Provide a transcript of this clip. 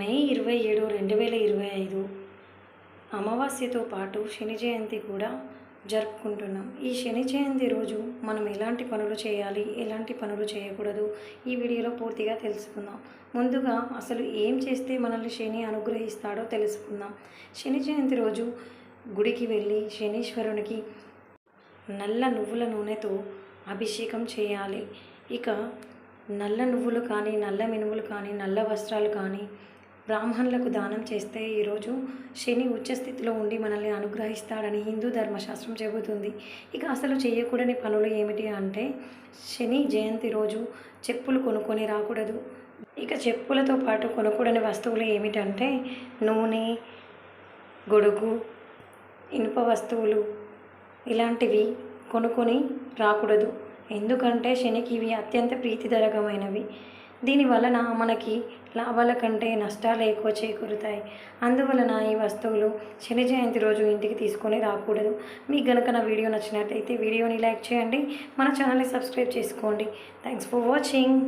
మే ఇరవై ఏడు రెండు వేల ఇరవై ఐదు అమావాస్యతో పాటు శని జయంతి కూడా జరుపుకుంటున్నాం. ఈ శని జయంతి రోజు మనం ఎలాంటి పనులు చేయాలి ఎలాంటి పనులు చేయకూడదు ఈ వీడియోలో పూర్తిగా తెలుసుకుందాం. ముందుగా అసలు ఏం చేస్తే మనల్ని శని అనుగ్రహిస్తాడో తెలుసుకుందాం. శని జయంతి రోజు గుడికి వెళ్ళి శనీశ్వరునికి నల్ల నువ్వుల నూనెతో అభిషేకం చేయాలి. ఇక నల్ల నువ్వులు కానీ నల్ల మినుములు కానీ నల్ల వస్త్రాలు కానీ బ్రాహ్మణులకు దానం చేస్తే ఈరోజు శని ఉచ్చస్థితిలో ఉండి మనల్ని అనుగ్రహిస్తాడని హిందూ ధర్మశాస్త్రం చెబుతుంది. ఇక అసలు చేయకూడని పనులు ఏమిటి అంటే శని జయంతి రోజు చెప్పులు కొనుక్కొని రాకూడదు. ఇక చెప్పులతో పాటు కొనకూడని వస్తువులు ఏమిటంటే నూనె గొడుగు ఇనుప వస్తువులు ఇలాంటివి కొనుక్కొని రాకూడదు. ఎందుకంటే శనికి ఇవి అత్యంత ప్రీతిదరకమైనవి. దీని వలన మనకి లాభాల కంటే నష్టాలు ఎక్కువ చేకూరుతాయి. అందువలన ఈ వస్తువులు శని జయంతి రోజు ఇంటికి తీసుకొని రాకూడదు. మీకు గనుక నా వీడియో నచ్చినట్టయితే వీడియోని లైక్ చేయండి. మన ఛానల్ని సబ్స్క్రైబ్ చేసుకోండి. Thanks for watching